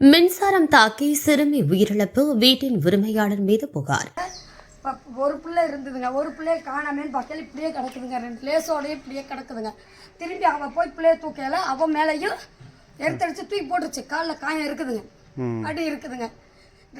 மின்சாரம் தாக்கி சிறுமி உயிரிழப்பு வீட்டின் உரிமையாளர் மீது புகார். ஒரு பிள்ளை இருந்ததுங்க. ஒரு பிள்ளைய காணாமேன்னு பார்க்கல இப்படியே கிடக்குதுங்க. ரெண்டு லேசோடய இப்படியே கிடக்குதுங்க. திரும்பி அவள் போய் பிள்ளைய தூக்கையில அவன் மேலேயும் எடுத்தடிச்சு தூக்கி போட்டுருச்சு. காலில் காயம் இருக்குதுங்க. அடி இருக்குதுங்க.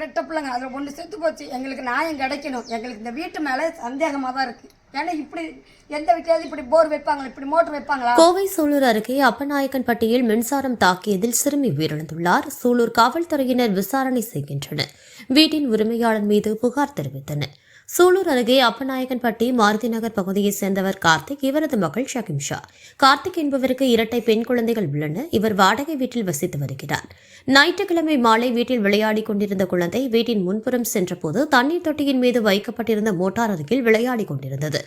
ரெட்டை பிள்ளைங்க. அதில் ஒன்று செத்து போச்சு. எங்களுக்கு நியாயம் கிடைக்கணும். எங்களுக்கு இந்த வீட்டு மேலே சந்தேகமாக தான் இருக்குது ஏன்னா இப்படி எந்த வீட்டிலாவது இப்படி போர் வைப்பாங்களா? இப்படி மோட்டர் வைப்பாங்களா? கோவை சூலூர் அருகே அப்பநாயக்கன்பட்டியில் மின்சாரம் தாக்கியதில் சிறுமி உயிரிழந்துள்ளார். சூலூர் காவல்துறையினர் விசாரணை செய்கின்றனர். வீட்டின் உரிமையாளர் மீது புகார் தெரிவித்தனர். சூலூர் அருகே அப்பநாயகன்பட்டி மாருதி நகர் பகுதியைச் சேர்ந்தவர் கார்த்திக் இவரது மகள் ஷகிம் ஷா கார்த்திக் என்பவருக்கு இரட்டை பெண் குழந்தைகள் உள்ளன. இவர் வாடகை வீட்டில் வசித்து வருகிறார். ஞாயிற்றுக்கிழமை மாலை வீட்டில் விளையாடிக் கொண்டிருந்த குழந்தை வீட்டின் முன்புறம் சென்றபோது தண்ணீர் தொட்டியின் மீது வைக்கப்பட்டிருந்த மோட்டார் அருகில் விளையாடிக் கொண்டிருந்தது.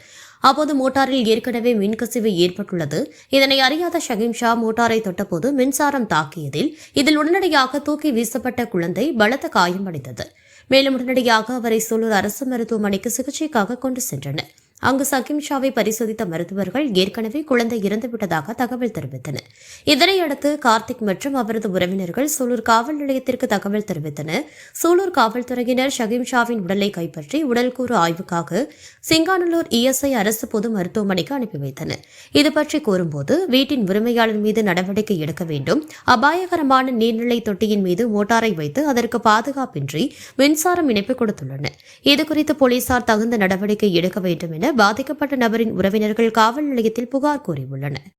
அப்போது மோட்டாரில் ஏற்கனவே மின்கசிவு ஏற்பட்டுள்ளது. இதனை அறியாத ஷகிம் ஷா மோட்டாரை தொட்டபோது மின்சாரம் தாக்கியதில் இதில் உடனடியாக தூக்கி வீசப்பட்ட குழந்தை பலத்த காயமடைந்தது மேலும் உடனடியாக அவரை சூலூர் அரசு மருத்துவமனைக்கு சிகிச்சைக்காக கொண்டு சென்றனர். அங்கு சகிம் ஷாவை பரிசோதித்த மருத்துவர்கள் ஏற்கனவே குழந்தை இறந்துவிட்டதாக தகவல் தெரிவித்தனர். இதனையடுத்து கார்த்திக் மற்றும் அவரது உறவினர்கள் சூலூர் காவல் நிலையத்திற்கு தகவல் தெரிவித்தனர். சூலூர் காவல்துறையினர் ஷகிம் ஷாவின் உடலை கைப்பற்றி உடல்கூறு ஆய்வுக்காக சிங்கானல்லூர் இஎஸ்ஐ அரசு பொது மருத்துவமனைக்கு அனுப்பி வைத்தனர். இதுபற்றி கூறும்போது வீட்டின் உரிமையாளர் மீது நடவடிக்கை எடுக்க வேண்டும். அபாயகரமான நீர்நிலை தொட்டியின் மீது மோட்டாரை வைத்து அதற்கு பாதுகாப்பின்றி மின்சாரம் இணைப்பு கொடுத்துள்ளனர். இதுகுறித்து போலீசார் தகுந்த நடவடிக்கை எடுக்க வேண்டும் என பாதிக்கப்பட்ட நபரின் உறவினர்கள் காவல் நிலையத்தில் புகார் கூறியுள்ளனர்.